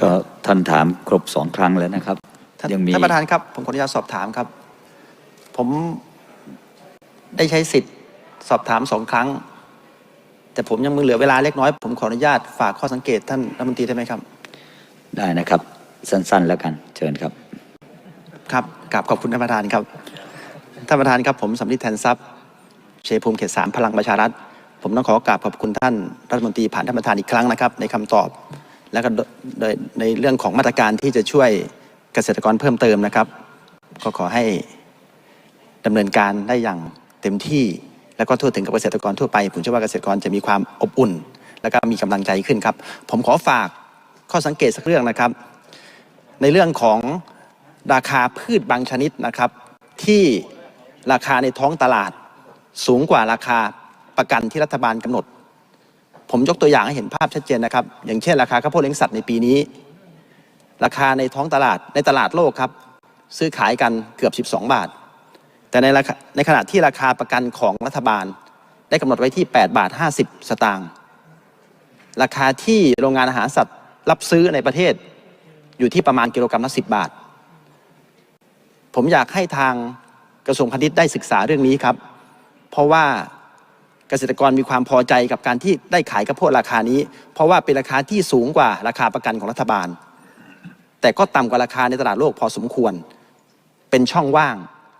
ก็ท่านถามครบสองครั้งแล้วนะครับท่านยังมีท่านประธานครับ ผมขออนุญาตสอบถามครับ ผมได้ใช้สิทธิ์สอบถามสองครั้ง แต่ผมยังมือเหลือเวลาเล็กน้อย ผมขออนุญาตฝากข้อสังเกตท่านรัฐมนตรีได้ไหมครับ ได้นะครับ สั้นๆแล้วกัน เชิญครับ ครับกราบขอบคุณท่านประธานครับท่านประธานครับผมสำลิดแทนทรัพย์เชยภูมิเขตสามพลังประชารัฐ ผมต้องขอกราบขอบคุณท่านรัฐมนตรีผ่านท่านประธานอีกครั้งนะครับ ในคำตอบ และก็โดยในเรื่องของมาตรการที่จะช่วยเกษตรกรเพิ่มเติมนะครับ ก็ขอให้ดำเนินการได้อย่างเต็มที่ แล้วก็ทั่วถึงกับเกษตรกรทั่วไป ผมเชื่อว่าเกษตรกรจะมีความอบอุ่น แล้วก็มีกำลังใจขึ้นครับ ผมขอฝากข้อสังเกตสักเรื่องนะครับ ในเรื่องของราคาพืชบางชนิดนะครับ ที่ราคาในท้องตลาดสูงกว่าราคาประกันที่รัฐบาลกำหนด ผมยกตัวอย่างให้เห็นภาพชัดเจนนะครับ อย่างเช่นราคาข้าวโพดเลี้ยงสัตว์ในปีนี้ ราคาในท้องตลาดในตลาดโลกครับ ซื้อขายกันเกือบ 12 บาท แต่ในราคาในขณะที่ราคาประกันของรัฐบาล ได้กำหนดไว้ที่ 8 บาท 50 สตางค์ราคาที่โรงงานอาหารสัตว์รับซื้อในประเทศ อยู่ที่ประมาณกิโลกรัมละ 10 บาท ผมอยากให้ทางกระทรวงพาณิชย์ได้ศึกษาเรื่องนี้ครับ เพราะว่า เกษตรกรมีความพอใจกับการที่ได้ขายข้าวโพดราคานี้ เพราะว่าเป็นราคาที่สูงกว่าราคาประกันของรัฐบาล แต่ก็ต่ำกว่าราคาในตลาดโลกพอสมควร เป็นช่องว่าง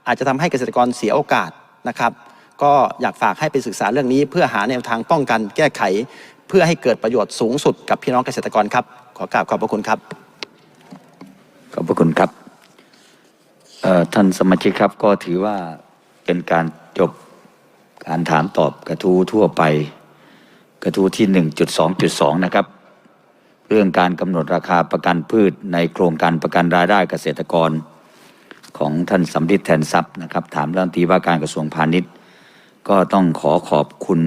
อาจจะทำให้เกษตรกรเสียโอกาสนะครับ ก็อยากฝากให้ไปศึกษาเรื่องนี้ เพื่อหาแนวทางป้องกันแก้ไข เพื่อให้เกิดประโยชน์สูงสุดกับพี่น้องเกษตรกรครับ ขอกราบขอบพระคุณครับ ขอบพระคุณครับท่านสมาชิกครับก็ถือว่าเป็นการจบ การถามตอบกระทู้ทั่วไป กระทู้ที่ 1.2.2 นะครับ เรื่องการกำหนดราคาประกันพืชในโครงการประกันรายได้เกษตรกรของท่านสำริดแทนทรัพย์นะครับ ถามรัฐมนตรีว่าการกระทรวงพาณิชย์ ก็ต้องขอขอบคุณ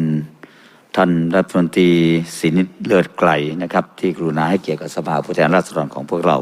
ท่านรัฐมนตรีสินิตเลิศไกลนะครับ ที่กรุณาให้เกียรติกับสภาผู้แทนราษฎรของพวกเรา